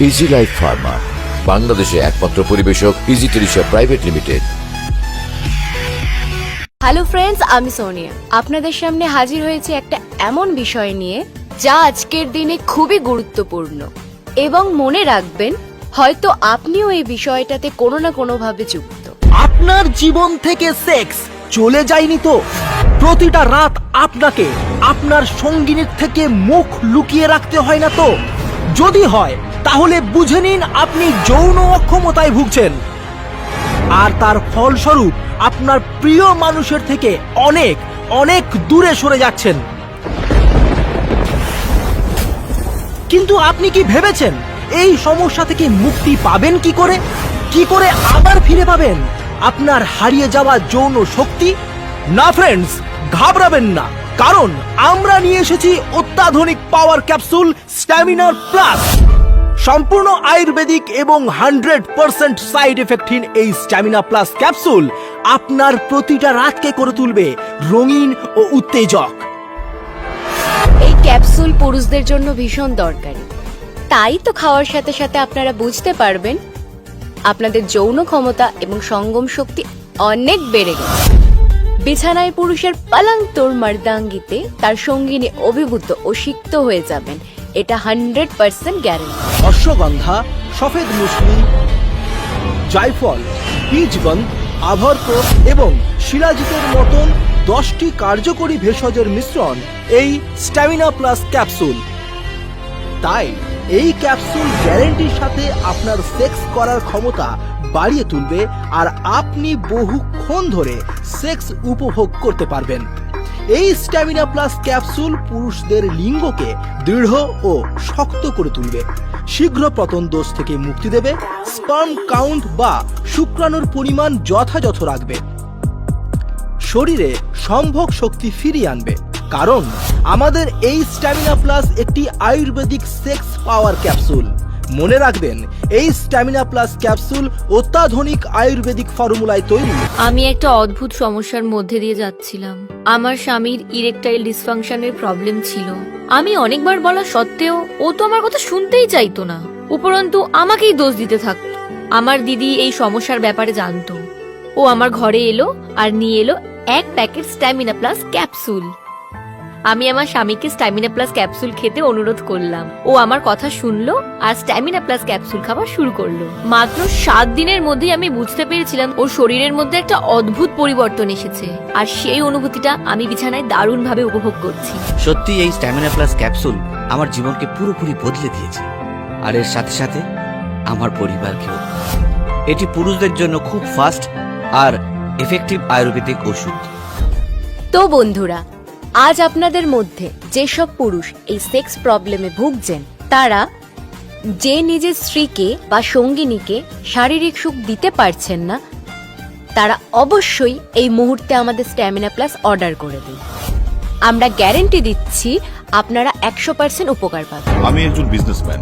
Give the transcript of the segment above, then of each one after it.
Easy life Pharma বাংলাদেশে একমাত্র পরিবেশক ইজি টেলিশা প্রাইভেট লিমিটেড হ্যালো ফ্রেন্ডস আমি সোনিয়া। আপনাদের সামনে হাজির হয়েছে একটা এমন বিষয় নিয়ে যা আজকের দিনে খুবই গুরুত্বপূর্ণ। এবং মনে রাখবেন হয়তো আপনিও এই বিষয়টাতে কোনো না কোনোভাবে যুক্ত। আপনার জীবন থেকে সেক্স চলে যায়নি তো? প্রতিটা রাত আপনাকে আপনার সঙ্গিনীর থেকে মুখ লুকিয়ে রাখতে হয় না তো? যদি হয় তাহলে বুঝে নিন আপনি যৌন অক্ষমতায় ভুগছেন। আর তার ফলস্বরূপ আপনার প্রিয় মানুষের থেকে অনেক অনেক দূরে সরে যাচ্ছেন। কিন্তু আপনি কি ভেবেছেন, এই সমস্যা থেকে মুক্তি পাবেন কি করে? কি করে আবার ফিরে পাবেন? আপনার হারিয়ে যাওয়া যৌন শক্তি? না ফ্রেন্ডস ঘাবড়াবেন না। কারণ আমরা নিয়ে এসেছি অত্যাধুনিক পাওয়ার ক্যাপসুল স্ট্যামিনার প্লাস সম্পূর্ণ আয়ুর্বেদিক এবং হান্ড্রেড পার্সেন্ট সাইড এফেক্টহীন এই স্ট্যামিনা প্লাস ক্যাপসুল আপনার প্রতিটা রাতকে করে তুলবে রঙিন ও উত্তেজক। এই ক্যাপসুল পুরুষদের জন্য ভীষণ দরকারি। তাই তো খাওয়ার সাথে সাথে আপনারা বুঝতে পারবেন, আপনাদের যৌন ক্ষমতা এবং সঙ্গম শক্তি অনেক বেড়ে গেছে। বিছানায় পুরুষের পালাং তোর মার্দাঙ্গিতে তার সঙ্গিনী অভিভূত ও সিক্ত হয়ে যাবেন। এটা হান্ড্রেড পার্সেন্ট গ্যারেন্টি অশ্বগন্ধা সফেদ মুসলি, জায়ফল বীজগন্ধ আভর্ত এবং শিলাজিতের মতন দশটি কার্যকরী ভেষজের মিশ্রণ এই স্ট্যামিনা প্লাস ক্যাপসুল। তাই এই ক্যাপসুল গ্যারেন্টির সাথে আপনার সেক্স করার ক্ষমতা বাড়িয়ে তুলবে আর আপনি বহুক্ষণ ধরে সেক্স উপভোগ করতে পারবেন। এই স্ট্যামিনা প্লাস ক্যাপসুল পুরুষদের লিঙ্গকে দৃঢ় ও শক্ত করে তুলবে। শীঘ্র পতন দোষ থেকে মুক্তি দেবে স্পার্ম কাউন্ট বা শুক্রাণুর পরিমাণ যথাযথ রাখবে। শরীরে সম্ভব শক্তি ফিরিয়ে আনবে। কারণ আমাদের এই স্ট্যামিনা প্লাস একটি আয়ুর্বেদিক সেক্স পাওয়ার ক্যাপসুল। মনে রাখবেন, এই স্ট্যামিনা প্লাস ক্যাপসুল অত্যাধুনিক আয়ুর্বেদিক ফর্মুলায় তৈরি। আমি একটা অদ্ভুত সমস্যার মধ্যে দিয়ে যাচ্ছিলাম। আমার স্বামীর ইরেকটাইল ডিসফাংশনের প্রবলেম ছিল। আমি অনেকবার বলা সত্ত্বেও ও তো আমার কথা শুনতেই চাইতো না। উপরন্তু আমাকেই দোষ দিতে থাকতো আমার দিদি এই সমস্যার ব্যাপারে জানতো। ও আমার ঘরে এলো আর নিয়ে এলো এক প্যাকেট স্ট্যামিনা প্লাস ক্যাপসুল। আমি আমার স্বামীকে স্ট্যামিনা প্লাস ক্যাপসুল খেতে অনুরোধ করলাম। ও আমার কথা শুনলো আর স্ট্যামিনা প্লাস ক্যাপসুল খাওয়া শুরু করল। মাত্র সাত দিনের মধ্যেই আমি বুঝতে পেরেছিলাম ওর শরীরের মধ্যে একটা অদ্ভুত পরিবর্তন এসেছে। আর সেই অনুভূতিটা আমি বিছানায় দারুণভাবে উপভোগ করছি। সত্যি এই স্ট্যামিনা প্লাস ক্যাপসুল আমার জীবনকে পুরোপুরি বদলে দিয়েছে। আর এর সাথে সাথে আমার পরিবারকেও। এটি পুরুষদের জন্য খুব ফাস্ট আর এফেক্টিভ আয়ুর্বেদিক ওষুধ। তো বন্ধুরা আজ আপনাদের মধ্যে যেসব পুরুষ এই সেক্স প্রবলেমে ভুগছেন, তারা যে নিজের স্ত্রীকে বা সঙ্গিনীকে শারীরিক সুখ দিতে পারছেন না, তারা অবশ্যই এই মুহূর্তে আমাদের স্ট্যামিনা প্লাস অর্ডার করে দিন। আমরা গ্যারেন্টি দিচ্ছি আপনারা একশো পার্সেন্ট উপকার পাবেন। আমি একজন বিজনেসম্যান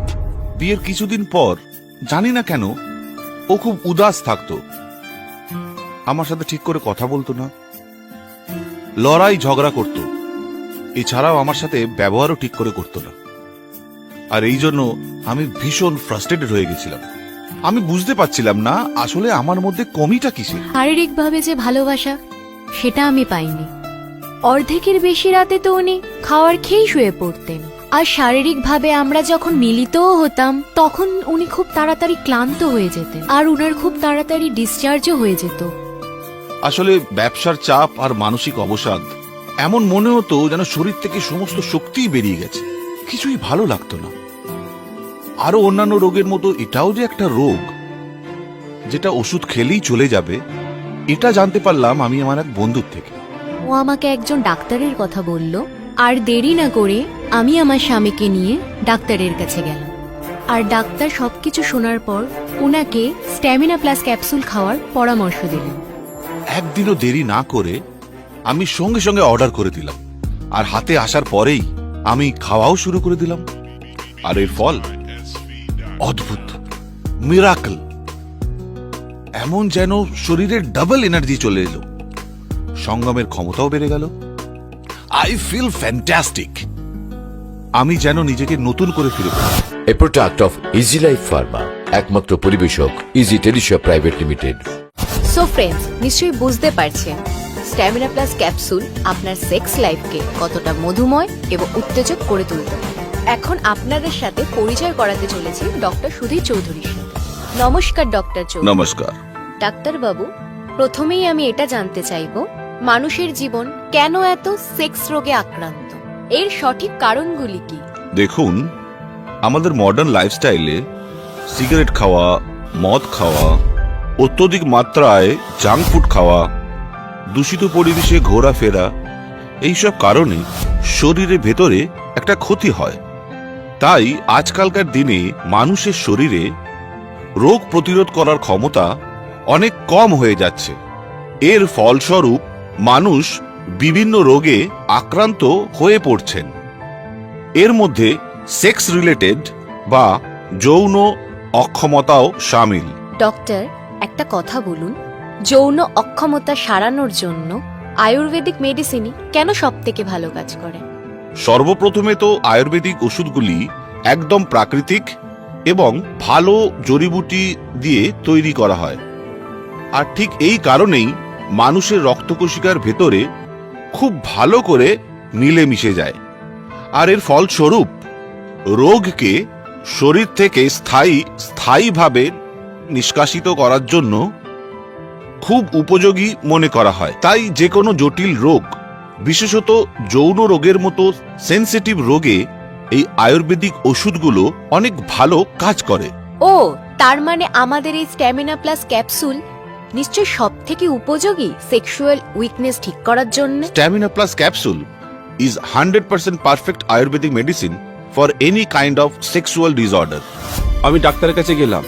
বিয়ের কিছুদিন পর, জানি না কেন, ও খুব উদাস থাকতো। আমার সাথে ঠিক করে কথা বলতো না। লড়াই ঝগড়া করত। এছাড়াও আমার সাথে ব্যবহারও ঠিক করে করতো না। আর এই জন্য আমি ভীষণ ফ্রাস্ট্রেটেড হয়ে গেছিলাম। আমি বুঝতে পারছিলাম না আসলে আমার মধ্যে কমিটা কিসে শারীরিকভাবে যে ভালোবাসা সেটা আমি পাইনি। অর্ধেকের বেশি রাতে তো উনি খাওয়ার খেয়েই শুয়ে পড়তেন। আর শারীরিকভাবে আমরা যখন মিলিতও হতাম তখন উনি খুব তাড়াতাড়ি ক্লান্ত হয়ে যেতেন। আর উনার খুব তাড়াতাড়ি ডিসচার্জও হয়ে যেত। আসলে ব্যবসার চাপ আর মানসিক অবসাদ এমন মনে হতো যেন শরীর থেকে সমস্ত শক্তিই বেরিয়ে গেছে। কিছুই ভালো লাগতো না। আরও অন্যান্য রোগের মতো এটাও যে একটা রোগ যেটা ওষুধ খেলেই চলে যাবে এটা জানতে পারলাম আমি আমার এক বন্ধুর থেকে। ও আমাকে একজন ডাক্তারের কথা বলল আর দেরি না করে আমি আমার স্বামীকে নিয়ে ডাক্তারের কাছে গেলাম। আর ডাক্তার সবকিছু শোনার পর ওনাকে স্ট্যামিনা প্লাস ক্যাপসুল খাওয়ার পরামর্শ দিলেন। একদিনও দেরি না করে আমি সঙ্গে সঙ্গে অর্ডার করে দিলাম। আর হাতে আসার পরেই আমি খাওয়াও শুরু করে দিলাম। আর এর ফল অদ্ভুত মিরাকল। এমন যেন শরীরে ডাবল এনার্জি চলে এলো। সঙ্গমের ক্ষমতাও বেড়ে গেল। আই ফিল ফ্যান্টাস্টিক আমি যেন নিজেকে নতুন করে ফিরে a product of easy life pharma একমাত্র পরিবেশক ইজি টেলিশিয়া প্রাইভেট লিমিটেড সো ফ্রেন্ডস নিশ্চয়ই বুঝতে পারছেন। স্ট্যামিনা প্লাস ক্যাপসুল আপনার সেক্স লাইফকে কতটা মধুময় এবং উত্তেজক করে তুলতে এখন আপনাদের সাথে পরিচয় করাতে চলেছি ডক্টর সুধীর চৌধুরীর সাথে। নমস্কার ডক্টর চৌধুরী। নমস্কার। ডাক্তারবাবু প্রথমেই আমি এটা জানতে চাইব মানুষের জীবন কেন এত সেক্স রোগে আক্রান্ত? এর সঠিক কারণগুলি কি? দেখুন আমাদের মডার্ন লাইফস্টাইলে সিগারেট খাওয়া মদ খাওয়া অত্যধিক মাত্রায় জাঙ্ক ফুড খাওয়া দূষিত পরিবেশে ঘোরাফেরা, এইসব কারণে শরীরের ভেতরে একটা ক্ষতি হয়। তাই আজকালকার দিনে মানুষের শরীরে রোগ প্রতিরোধ করার ক্ষমতা অনেক কম হয়ে যাচ্ছে। এর ফলস্বরূপ মানুষ বিভিন্ন রোগে আক্রান্ত হয়ে পড়ছেন। এর মধ্যে সেক্স রিলেটেড বা যৌন অক্ষমতাও সামিল। ডক্টর, একটা কথা বলুন। যৌন অক্ষমতা সারানোর জন্য আয়ুর্বেদিক মেডিসিনই কেন সব থেকে ভালো কাজ করে? সর্বপ্রথমে তো আয়ুর্বেদিক ওষুধগুলি একদম প্রাকৃতিক এবং ভালো জড়িবুটি দিয়ে তৈরি করা হয়। আর ঠিক এই কারণেই মানুষের রক্তকোশিকার ভেতরে খুব ভালো করে মিলে মিশে যায়। আর এর ফলস্বরূপ রোগকে শরীর থেকে স্থায়ী, স্থায়ীভাবে নিষ্কাশিত করার জন্য খুব উপযোগী মনে করা হয়। তাই যে কোনো জটিল রোগ বিশেষত যৌন রোগের মতো সেনসিটিভ রোগে এই আয়ুর্বেদিক ওষুধগুলো অনেক ভালো কাজ করে। ও তার মানে আমাদের এই স্ট্যামিনা প্লাস ক্যাপসুল নিশ্চয় সব থেকে উপযোগী সেক্সুয়াল উইকনেস ঠিক করার জন্য? Stamina plus capsule is hundred percent perfect ayurvedic medicine for any kind of sexual disorder আমি ডাক্তারের কাছে গেলাম।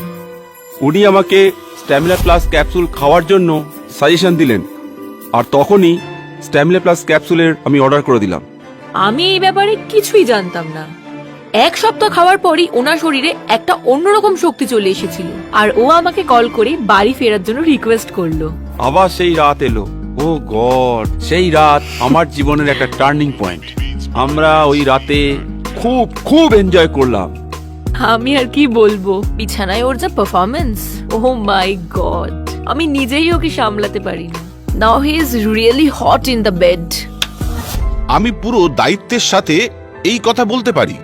উনি আমাকে স্ট্যামিনা প্লাস ক্যাপসুল খাওয়ার জন্য সাজেশন দিলেন। আর তখনই স্ট্যামিনা প্লাস ক্যাপসুলের আমি অর্ডার করে দিলাম। আমি এই ব্যাপারে কিছুই জানতাম না। এক সপ্তাহ খাওয়ার পরই ওনার শরীরে একটা অন্যরকম শক্তি চলে এসেছিল। আর ও আমাকে কল করে বাড়ি ফেরার জন্য রিকোয়েস্ট করল। আবার সেই রাত এলো। ও গড সেই রাত আমার জীবনের একটা টার্নিং পয়েন্ট আমরা ওই রাতে খুব খুব এনজয় করলাম। আমি আর কি বলব? বিছানায় ওর যা পারফরমেন্স ও মাই গড আমি নিজেই ওকে সামলাতে পারি now he is really hot in the bed আমি পুরো দায়িত্বের সাথে এই কথা বলতে পারি।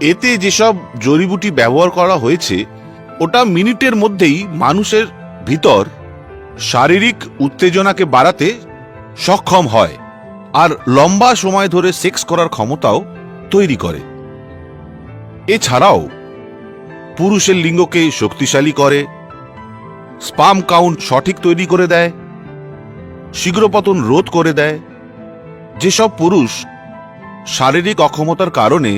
এতে যেসব জড়িবুটি ব্যবহার করা হয়েছে, ওটা মিনিটের মধ্যেই মানুষের ভিতর শারীরিক উত্তেজনাকে বাড়াতে সক্ষম হয় আর লম্বা সময় ধরে সেক্স করার ক্ষমতাও তৈরি করে। এছাড়াও পুরুষের লিঙ্গকে শক্তিশালী করে স্পাম কাউন্ট সঠিক তৈরি করে দেয়, শীঘ্রপতন রোধ করে দেয়। যেসব পুরুষ শারীরিক অক্ষমতার কারণে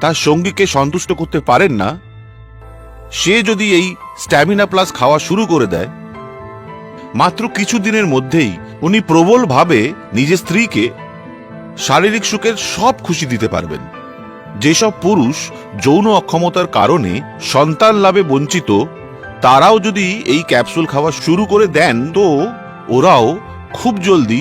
তার সঙ্গীকে সন্তুষ্ট করতে পারেন না, সে যদি এই স্ট্যামিনা প্লাস খাওয়া শুরু করে দেয়, মাত্র কিছু দিনের মধ্যেই উনি প্রবলভাবে নিজের স্ত্রীকে শারীরিক সুখের সব খুশি দিতে পারবেন। যেসব পুরুষ যৌন অক্ষমতার কারণে সন্তান লাভে বঞ্চিত তারাও যদি এই ক্যাপসুল খাওয়া শুরু করে দেন তো ওরাও খুব জলদি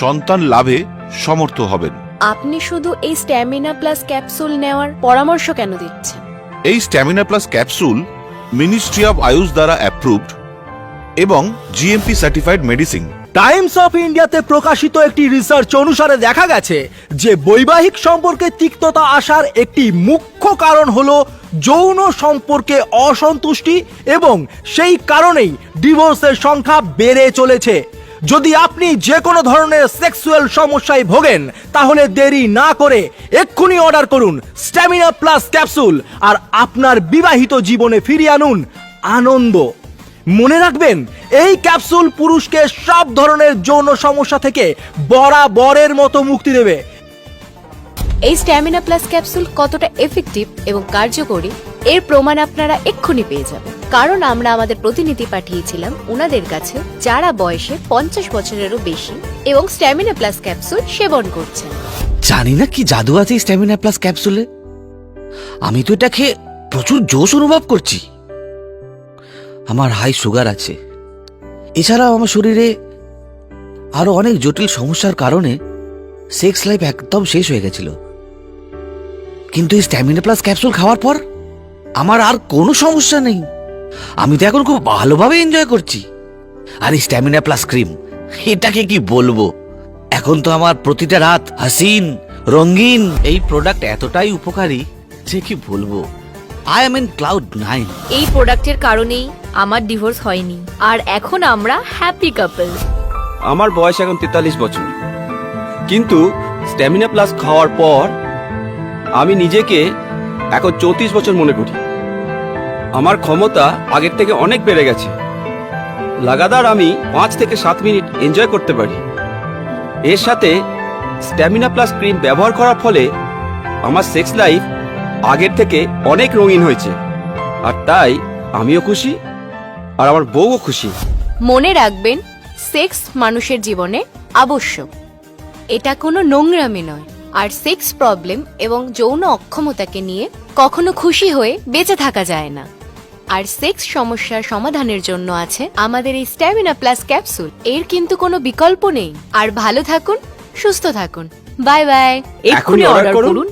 সন্তান লাভে সমর্থ হবেন। আপনি শুধু এই স্ট্যামিনা প্লাস ক্যাপসুল নেওয়ার পরামর্শ কেন দিচ্ছেন? এই stamina plus capsule ministry of AYUSH দ্বারা অ্যাপ্রুভড এবং GMP certified medicine times of ইন্ডিয়াতে প্রকাশিত একটি রিসার্চ অনুসারে দেখা গেছে যে বৈবাহিক সম্পর্কে তিক্ততা আসার একটি মুখ্য কারণ হলো যৌন সম্পর্কে অসন্তুষ্টি এবং সেই কারণেই ডিভোর্সের সংখ্যা বেড়ে চলেছে। যদি আপনি যে কোনো ধরনের সেক্সুয়াল সমস্যায় ভোগেন, তাহলে দেরি না করে এক্ষুনি অর্ডার করুন স্ট্যামিনা প্লাস ক্যাপসুল আর আপনার বিবাহিত জীবনে ফিরিয়ে আনুন আনন্দ। মনে রাখবেন, এই ক্যাপসুল পুরুষকে সব ধরনের যৌন সমস্যা থেকে বরাবরের মতো মুক্তি দেবে। এই স্ট্যামিনা প্লাস ক্যাপসুল কতটা এফেক্টিভ এবং কার্যকরী, এর প্রমাণ আপনারা এক্ষুনি পেয়ে যাবেন। কারণ আমরা আমাদের প্রতিনিধি পাঠিয়েছিলাম ওনাদের কাছে, যারা বয়সে পঞ্চাশ বছরেরও বেশি এবং স্ট্যামিনা প্লাস ক্যাপসুল সেবন করছেন। জানি না কি জাদু আছে স্ট্যামিনা প্লাস ক্যাপসুলে আমি তো এটা খেয়ে প্রচুর জোশ অনুভব করছি। আমার হাই সুগার আছে। এছাড়াও আমার শরীরে আরও অনেক জটিল সমস্যার কারণে সেক্স লাইফ একদম শেষ হয়ে গেছিল। কিন্তু এই স্ট্যামিনা প্লাস ক্যাপসুল খাওয়ার পর আমার আর কোনো সমস্যা নেই। আমি তো এখন খুব ভালোভাবে এনজয় করছি। আর এই স্ট্যামিনা প্লাস ক্রিম এটাকে কি বলব? এখন তো আমার প্রতিটা রাত হাসিন রঙিন এই প্রোডাক্ট এতটাই উপকারী যে কি বলব? I am in cloud nine এই প্রোডাক্টের কারণেই আমার ডিভোর্স হয়নি। আর এখন আমরা হ্যাপি কাপল আমার বয়স এখন তেতাল্লিশ বছর। কিন্তু স্ট্যামিনা প্লাস খাওয়ার পর আমি নিজেকে এখন চৌত্রিশ বছর মনে করি। আমার ক্ষমতা আগের থেকে অনেক বেড়ে গেছে। লাগাতার আমি পাঁচ থেকে সাত মিনিট এনজয় করতে পারি। এর সাথে স্ট্যামিনা প্লাস ক্রিম ব্যবহার করার ফলে আমার সেক্স লাইফ আগের থেকে অনেক রঙিন হয়েছে। আর তাই আমিও খুশি, আর আমার বউও খুশি। মনে রাখবেন সেক্স মানুষের জীবনে আবশ্যক। এটা কোনো নোংরামি নয়। আর সেক্স প্রবলেম এবং যৌন অক্ষমতাকে নিয়ে কখনো খুশি হয়ে বেঁচে থাকা যায় না। আর সেক্স সমস্যার সমাধানের জন্য আছে আমাদের এই স্ট্যামিনা প্লাস ক্যাপসুল এর কিন্তু কোনো বিকল্প নেই। আর ভালো থাকুন সুস্থ থাকুন। বাই বাই এক্ষুনি অর্ডার করুন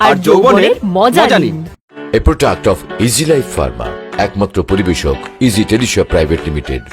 আর যৌবনের মজা নিন। A product of easy life pharma একমাত্র পরিবেশক ইজি টেলিশিয়া প্রাইভেট লিমিটেড